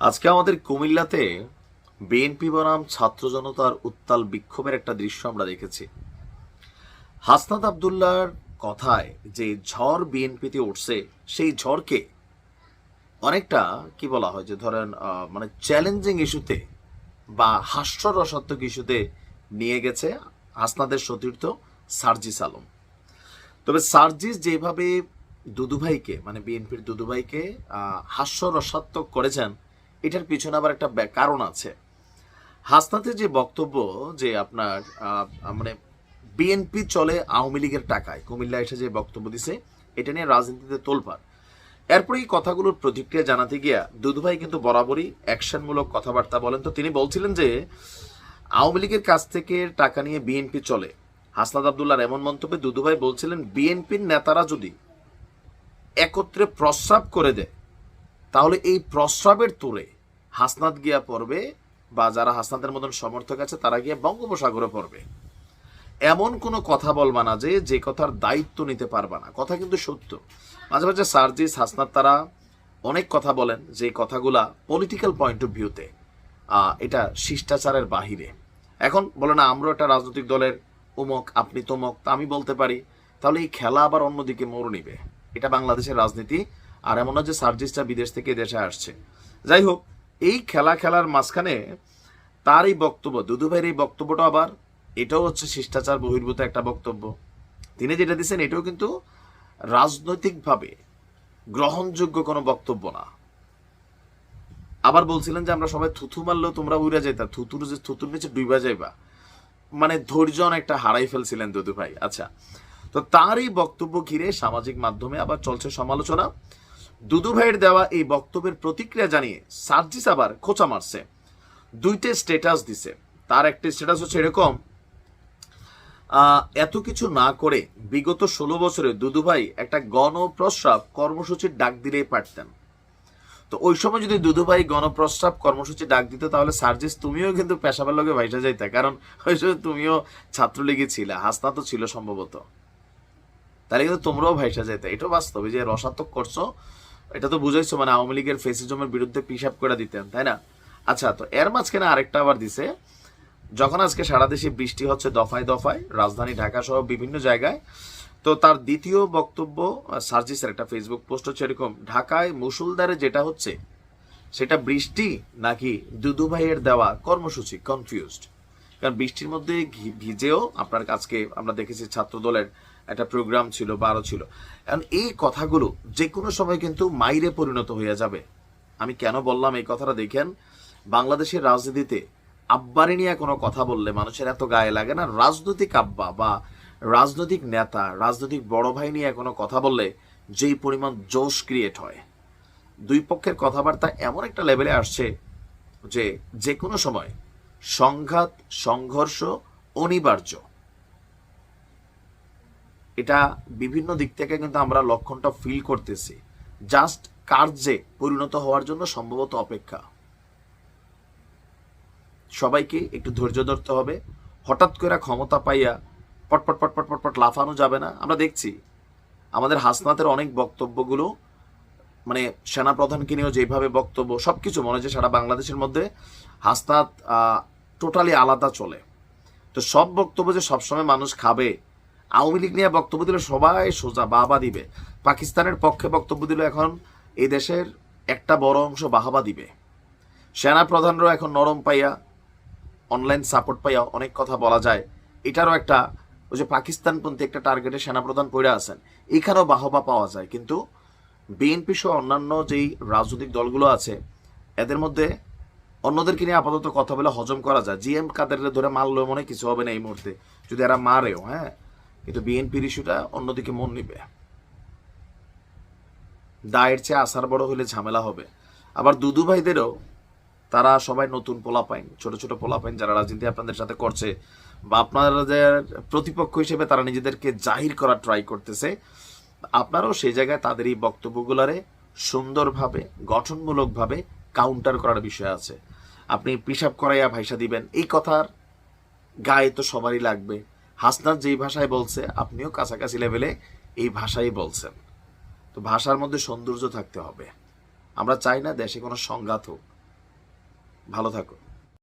আজকে আমাদের কুমিল্লাতে বিএনপি বনাম ছাত্র জনতার উত্তাল বিক্ষোভের একটা দৃশ্য আমরা দেখেছি। হাসনাত আবদুল্লার কথায় যে ঝড় বিএনপিতে উঠছে, সেই ঝড়কে অনেকটা কি বলা হয় যে ধরেন মানে চ্যালেঞ্জিং ইস্যুতে বা হাস্যরসাত্মক ইস্যুতে নিয়ে গেছে হাসনাদের সতীর্থ সার্জিস আলম। তবে সার্জিস যেভাবে দুদুভাইকে মানে বিএনপির দুদুভাইকে হাস্যরসাত্মক করেছেন এটার পিছনে আবার একটা কারণ আছে। হাসনাতের যে বক্তব্য যে আপনার মানে বিএনপি চলে আওয়ামী লীগের টাকায়, কুমিল্লা এসে যে বক্তব্য দিছে, এটা নিয়ে রাজনীতিতে তোলপাড়। এরপরে এই কথাগুলোর প্রতিক্রিয়া জানাতে গিয়া দুদুভাই কিন্তু বরাবরই অ্যাকশনমূলক কথাবার্তা বলেন। তো তিনি বলছিলেন যে, আওয়ামী লীগের কাছ থেকে টাকা নিয়ে বিএনপি চলে। হাসনাদ আবদুল্লার এমন মন্তব্যে দুদুভাই বলছিলেন বিএনপির নেতারা যদি একত্রে প্রস্রাব করে দেয় তাহলে এই প্রস্রাবের তোরে হাসনাত গিয়া পড়বে বা যারা হাসনাতের মতন সমর্থক আছে, তারা গিয়ে বঙ্গোপসাগরে পড়বে। এমন কোনো কথা বলবা না যে যে কথার দায়িত্ব নিতে পারবা না। কথা কিন্তু সত্য। মাঝে মাঝে সার্জিস, হাসনাত তারা অনেক কথা বলেন যে কথাগুলা পলিটিক্যাল পয়েন্ট অফ ভিউতে এটা শিষ্টাচারের বাহিরে। এখন বলে না আমরা একটা রাজনৈতিক দলের উমক, আপনি তমক, তা আমি বলতে পারি। তাহলে এই খেলা আবার অন্যদিকে মোড় নিবে। এটা বাংলাদেশের রাজনীতি। আর এমন না যে সার্জিসটা বিদেশ থেকে দেশে আসছে। যাই হোক, এই খেলা খেলার মাঝখানে তার এই বক্তব্য দুদুভাইয়ের এই বক্তব্যটা আবার, এটাও হচ্ছে শিষ্টাচার বহির্ভূত একটা বক্তব্য। তিনি যেটা দিচ্ছেন এটাও কিন্তু রাজনৈতিকভাবে গ্রহণযোগ্য কোনো বক্তব্য না। আবার বলছিলেন যে আমরা সবাই থুথু মারলেও তোমরা উড়ে যাইতা, থুতুর যে থুতুর নিচে ডুইবা যাইবা। মানে ধৈর্য অনেকটা হারাই ফেলছিলেন দুদু ভাই। আচ্ছা তো তার এই বক্তব্য ঘিরে সামাজিক মাধ্যমে আবার চলছে সমালোচনা। দুদু ভাইয়ের দেওয়া এই বক্তব্যের প্রতিক্রিয়া জানিয়ে সার্জিস আবার খোঁচা মারছে। দুইটা স্ট্যাটাস দিছে। তার একটি স্ট্যাটাস হচ্ছে এরকম এত কিছু না করে বিগত ষোলো বছরে দুদুভাই একটা গণপ্রস্রাব কর্মসূচির ডাক দিলেই পারতেন। তো ওই সময় যদি দুদুভাই গণপ্রস্রাব কর্মসূচি ডাক দিত, তাহলে সার্জিস তুমিও কিন্তু পেশাবের লোকে ভাইসা যাইতে, কারণ ওই সময় তুমিও ছাত্রলীগে ছিলে হাসনা তো ছিল সম্ভবত। তাহলে কিন্তু তোমরাও ভাইসা যাইতে। এটাও বাস্তবে যে রসাত্মক করছ এটা তো বুঝাইছো মানে আওয়ামী লীগের ফেসিজমের বিরুদ্ধে পিসাব করে দিতেন, তাই না? আচ্ছা তো এর মাঝখানে আরেকটা আবার দিছে, যখন আজকে সারা দেশে বৃষ্টি হচ্ছে দফায় দফায়, রাজধানী ঢাকা সহ বিভিন্ন জায়গায়, তো তার দ্বিতীয় বক্তব্য সার্জিসের একটা ফেসবুক পোস্ট হচ্ছে এরকম, ঢাকায় মুসুলদারে যেটা হচ্ছে, সেটা বৃষ্টি নাকি দুদু ভাইয়ের দেওয়া কর্মসূচি? কনফিউজড কারণ বৃষ্টির মধ্যে ভিজেও আপনার আজকে আমরা দেখেছি ছাত্র দলের একটা প্রোগ্রাম ছিল বারো ছিল। কারণ এই কথাগুলো যে কোনো সময় কিন্তু মাইরে পরিণত হয়ে যাবে। আমি কেন বললাম এই কথাটা দেখেন, বাংলাদেশের রাজনীতিতে আব্বারে নিয়ে কোনো কথা বললে মানুষের এত গায়ে লাগে না। রাজনৈতিক আব্বা বা রাজনৈতিক নেতা, রাজনৈতিক বড় ভাই নিয়ে কোনো কথা বললে যেই পরিমাণ জোশ ক্রিয়েট হয়। দুই পক্ষের কথাবার্তা এমন একটা লেভেলে আসছে যে যে কোনো সময় সংঘাত, সংঘর্ষ, অনিবার্য। এটা বিভিন্ন দিক থেকে কিন্তু আমরা লক্ষণটা ফিল করতেছি। জাস্ট কার্যে পরিণত হওয়ার জন্য সম্ভবত অপেক্ষা। সবাইকে একটু ধৈর্য ধরতে হবে। হঠাৎ করে ক্ষমতা পাইয়া পটপট পটপট পটপট লাফানো যাবে না। আমরা দেখছি। আমাদের হাসনাতের অনেক বক্তব্যগুলো মানে সেনাপ্রধানকে নিয়েও যেভাবে বক্তব্য, সবকিছু মনে হচ্ছে সারা বাংলাদেশের মধ্যে হাসনাত টোটালি আলাদা চলে। তো সব বক্তব্য যে সবসময় মানুষ খাবে, আওয়ামী লীগ নিয়ে বক্তব্য দিলে সবাই সোজা বাবা দিবে। পাকিস্তানের পক্ষে বক্তব্য দিলে এখন এই দেশের একটা বড় অংশ বাহাবা দিবে। সেনা প্রধানরাও এখন নরম পাইয়া অনলাইন সাপোর্ট পাইয়া অনেক কথা বলা যায়। এটারও একটা, ওই যে পাকিস্তানপন্থী একটা টার্গেটে সেনাপ্রধান পড়ে আছেন। এখানেও বাহবা পাওয়া যায়। কিন্তু বিএনপি সহ অন্যান্য যেই রাজনৈতিক দলগুলো আছে, এদের মধ্যে অন্যদেরকে নিয়ে আপাতত কথা বলে হজম করা যায়। জিএম কাদের ধরে মারলেও মনে কিছু হবে না এই মুহূর্তে। যদি এরা মারেও হ্যাঁ? কিন্তু বিএনপির ইস্যুটা অন্যদিকে মন নিবে। দায়ের চেয়ে আসার বড় হলে ঝামেলা হবে। আবার দুদু ভাইদেরও তারা সবাই নতুন পোলাপাইন, ছোট ছোট পোলাপাইন যারা রাজনীতি আপনাদের সাথে করছে বা আপনাদের প্রতিপক্ষ হিসেবে তারা নিজেদেরকে জাহির করার ট্রাই করতেছে। আপনারাও সেই জায়গায় তাদের এই বক্তব্যগুলারে সুন্দরভাবে, গঠনমূলকভাবে কাউন্টার করার বিষয় আছে। আপনি পিসাব করাইয়া ভাইসা দিবেন, এই কথার গায়ে তো সবারই লাগবে। হাসনাত যেই ভাষায় বলছে, আপনিও কাছাকাছি লেভেলে এই ভাষাই বলছেন। তো ভাষার মধ্যে সৌন্দর্য থাকতে হবে। আমরা চাই না দেশে কোনো সংঘাত হোক। ভালো থাকো